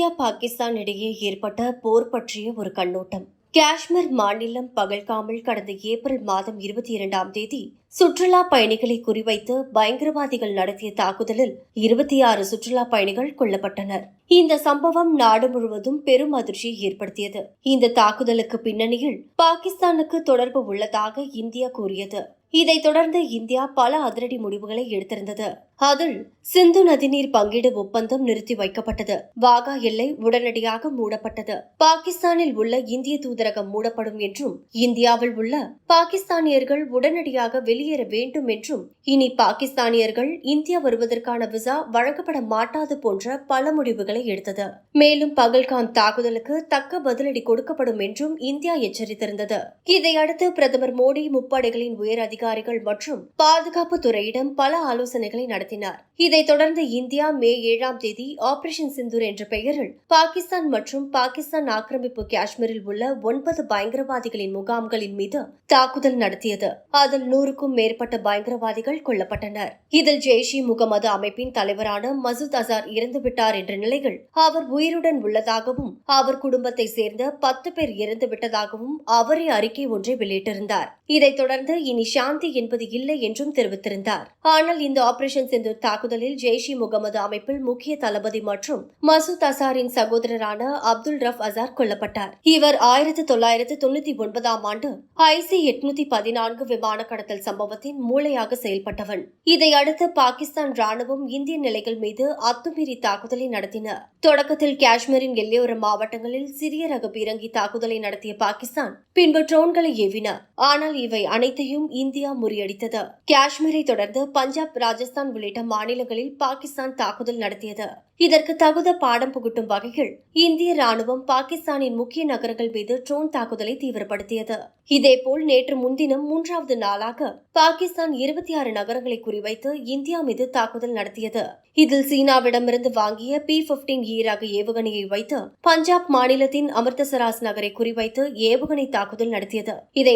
India Pakistan இடையே ஏற்பட்ட போர் பற்றிய ஒரு கண்ணோட்டம். காஷ்மீர் மாநிலம் பகல்காமல் கடந்த ஏப்ரல் மாதம் இருபத்தி இரண்டாம் தேதி சுற்றுலா பயணிகளை குறிவைத்து பயங்கரவாதிகள் நடத்திய தாக்குதலில் இருபத்தி ஆறு சுற்றுலா பயணிகள் கொல்லப்பட்டனர். இந்த சம்பவம் நாடு முழுவதும் பெரும் அதிர்ச்சியை ஏற்படுத்தியது. இந்த தாக்குதலுக்கு பின்னணியில் பாகிஸ்தானுக்கு தொடர்பு உள்ளதாக இந்தியா கூறியது. இதைத் தொடர்ந்து இந்தியா பல அதிரடி முடிவுகளை எடுத்திருந்தது. அதில் சிந்து நதிநீர் பங்கீடு ஒப்பந்தம் நிறுத்தி வைக்கப்பட்டது. வாகா எல்லை உடனடியாக மூடப்பட்டது. பாகிஸ்தானில் உள்ள இந்திய தூதரகம் மூடப்படும் என்றும் இந்தியாவில் உள்ள பாகிஸ்தானியர்கள் உடனடியாக வெளியேற வேண்டும் என்றும் இனி பாகிஸ்தானியர்கள் இந்தியா வருவதற்கான விசா வழங்கப்பட மாட்டாது போன்ற பல முடிவுகளை எடுத்தது. மேலும் பகல்காம் தாக்குதலுக்கு தக்க பதிலடி கொடுக்கப்படும் என்றும் இந்தியா எச்சரித்திருந்தது. இதையடுத்து பிரதமர் மோடி முப்படைகளின் உயர் அதிகாரிகள் மற்றும் பாதுகாப்பு துறையிடம் பல ஆலோசனைகளை நடத்தினார் இதைத் தொடர்ந்து இந்தியா மே ஏழாம் தேதி ஆபரேஷன் சிந்தூர் என்ற பெயரில் பாகிஸ்தான் மற்றும் பாகிஸ்தான் ஆக்கிரமிப்பு காஷ்மீரில் உள்ள ஒன்பது பயங்கரவாதிகளின் முகாம்களின் மீது தாக்குதல் நடத்தியது. அதில் நூறுக்கும் மேற்பட்ட பயங்கரவாதிகள் கொல்லப்பட்டனர். இதில் ஜெய்ஷ் இ முகமது அமைப்பின் தலைவரான மசூத் அசார் இறந்துவிட்டார் என்ற நிலையில் அவர் உயிருடன் உள்ளதாகவும் அவர் குடும்பத்தை சேர்ந்த பத்து பேர் இறந்து விட்டதாகவும் அவரே அறிக்கை ஒன்றை வெளியிட்டிருந்தார். இதைத் தொடர்ந்து இனி சாந்தி என்பது இல்லை என்றும் தெரிவித்திருந்தார். ஆனால் இந்த ஆபரேஷன் சிந்தூர் தாக்குதலில் ஜெய்ஷ் இ முகமது அமைப்பில் முக்கிய தளபதி மற்றும் மசூத் அசாரின் சகோதரரான அப்துல் ரஃப் அசார் கொல்லப்பட்டார். இவர் ஆயிரத்தி தொள்ளாயிரத்தி தொண்ணூத்தி ஒன்பதாம் ஆண்டு ஐசி எட்நூத்தி பதினான்கு விமான கடத்தல் சம்பவத்தின் மூளையாக செயல்பட்டவன். இதையடுத்து பாகிஸ்தான் ராணுவம் இந்திய நிலைகள் மீது அத்துமீறி தாக்குதலை நடத்தின தொடக்கத்தில் காஷ்மீரின் எல்லையோர மாவட்டங்களில் சிறிய ரக பீரங்கி தாக்குதலை நடத்திய பாகிஸ்தான் பின்பு ட்ரோன்களை ஏவின ஆனால் இவை அனைத்தையும் இந்தியா முறியடித்தது. காஷ்மீரை தொடர்ந்து பஞ்சாப் ராஜஸ்தான் உள்ளிட்ட மாநிலங்களில் பாகிஸ்தான் தாக்குதல் நடத்தியது. இதற்கு தகுந்த பாடம் புகட்டும் வகையில் இந்திய ராணுவம் பாகிஸ்தானின் முக்கிய நகரங்கள் மீது ட்ரோன் தாக்குதலை தீவிரப்படுத்தியது. இதேபோல் நேற்று முன்தினம் மூன்றாவது நாளாக பாகிஸ்தான் இருபத்தி ஆறு நகரங்களை குறிவைத்து இந்தியா மீது தாக்குதல் நடத்தியது. இதில் சீனாவிடமிருந்து வாங்கிய பி பிப்டீன் ஈ ரக ஏவுகணையை வைத்து பஞ்சாப் மாநிலத்தின் அமிர்தசராஸ் நகரை குறிவைத்து ஏவுகணை தாக்குதல் நடத்தியது. இதை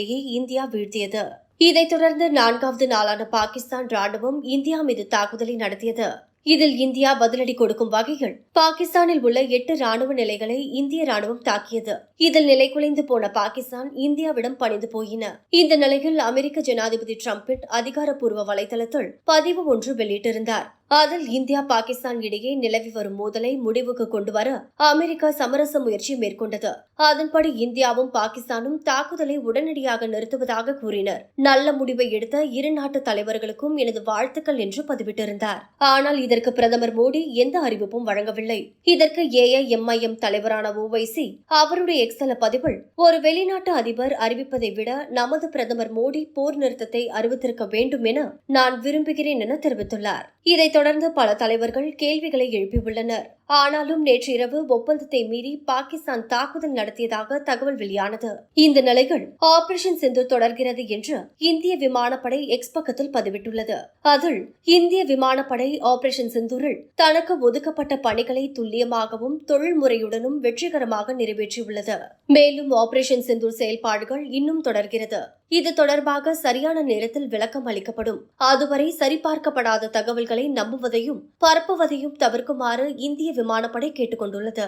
நடுவானிலேயே இந்தியா வீழ்த்தியது. இதைத் தொடர்ந்து நான்காவது நாளான பாகிஸ்தான் ராணுவம் இந்தியா மீது தாக்குதலை நடத்தியது. இதில் இந்தியா பதிலடி கொடுக்கும் வகையில் பாகிஸ்தானில் உள்ள எட்டு ராணுவ நிலைகளை இந்திய ராணுவம் தாக்கியது. இதில் நிலை குலைந்து போன பாகிஸ்தான் இந்தியாவிடம் பணிந்து போயின. இந்த நிலையில் அமெரிக்க ஜனாதிபதி டிரம்பின் அதிகாரப்பூர்வ வலைதளத்தில் பதிவு ஒன்று வெளியிட்டிருந்தார். அதில் இந்தியா பாகிஸ்தான் இடையே நிலவி வரும் மோதலை முடிவுக்கு கொண்டுவர அமெரிக்கா சமரச முயற்சி மேற்கொண்டது. அதன்படி இந்தியாவும் பாகிஸ்தானும் தாக்குதலை உடனடியாக நிறுத்துவதாக கூறினர். நல்ல முடிவை எடுத்த இரு நாட்டு தலைவர்களுக்கும் எனது வாழ்த்துக்கள் என்று பதிவிட்டிருந்தார். ஆனால் இதற்கு பிரதமர் மோடி எந்த அறிவிப்பும் வழங்கவில்லை. இதற்கு ஏஐஎம்ஐஎம் தலைவரான ஓவைசி அவருடைய எக்ஸல பதிவில் ஒரு வெளிநாட்டு அதிபர் அறிவிப்பதை விட நமது பிரதமர் மோடி போர் நிறுத்தத்தை அறிவித்திருக்க வேண்டும் என நான் விரும்புகிறேன் என தெரிவித்துள்ளார். இதைத் தொடர்ந்து பல தலைவர்கள் கேள்விகளை எழுப்பியுள்ளனர். ஆனாலும் நேற்று இரவு ஒப்பந்தத்தை மீறி பாகிஸ்தான் தாக்குதல் நடத்தியதாக தகவல் வெளியானது. இந்த நிலையில் ஆபரேஷன் சிந்து தொடர்கிறது என்று இந்திய விமானப்படை எக்ஸ் பக்கத்தில் பதிவிட்டுள்ளது. அதில் இந்திய விமானப்படை ஆபரேஷன் சிந்துரில் தனக்கு ஒதுக்கப்பட்ட பணிகளை துல்லியமாகவும் தொழில்முறையுடனும் வெற்றிகரமாக நிறைவேற்றியுள்ளது. மேலும் ஆபரேஷன் சிந்தூர் செயல்பாடுகள் இன்னும் தொடர்கிறது. இது தொடர்பாக சரியான நேரத்தில் விளக்கம் அளிக்கப்படும். அதுவரை சரிபார்க்கப்படாத தகவல்களை நம்புவதையும் பரப்புவதையும் தவிர்க்குமாறு இந்திய விமானப்படை கேட்டுக்கொண்டுள்ளது.